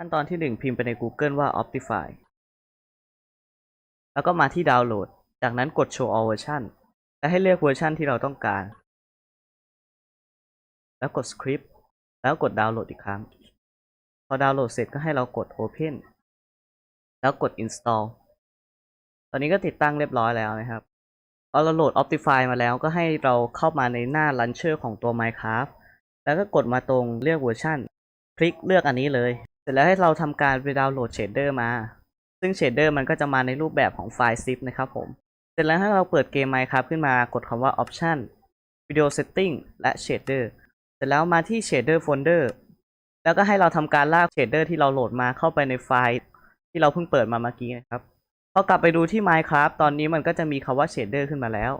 ขั้นตอนที่หนึ่งพิมพ์ไปใน Google ว่า Optify แล้วก็มาที่ดาวน์โหลด จากนั้นกด Show All Version และให้เลือกเวอร์ชันที่เราต้องการ แล้วกด Script แล้วกดดาวน์โหลดอีกครั้ง พอดาวน์โหลดเสร็จก็ให้เรากด Open แล้วกด Install ตอนนี้ก็ติดตั้งเรียบร้อยแล้วนะครับพอเราโหลด Optify มาแล้วก็ให้เราเข้ามาในหน้า Launcher ของตัว Minecraft แล้วก็กดมาตรงเลือกเวอร์ชันคลิกเลือกอันนี้เลย ร็จแล้วให้เราทำการไปดาวน์โหลดเชดเดอร์มา ซึ่งเชดเดอร์มันก็จะมาในรูปแบบของไฟล์ zip นะครับผม เสร็จแล้วให้เราเปิดเกม Minecraft ขึ้นมากดคำว่า Option Video Setting และ Shader เสร็จแล้วมาที่ Shader Folder แล้วก็ให้เราทำการลากเชดเดอร์ที่เราโหลดมาเข้าไปในไฟล์ ที่เราเพิ่งเปิดมาเมื่อกี้นะครับ พอกลับไปดูที่ Minecraft ตอนนี้มันก็จะมีคำว่า Shader ขึ้นมาแล้ว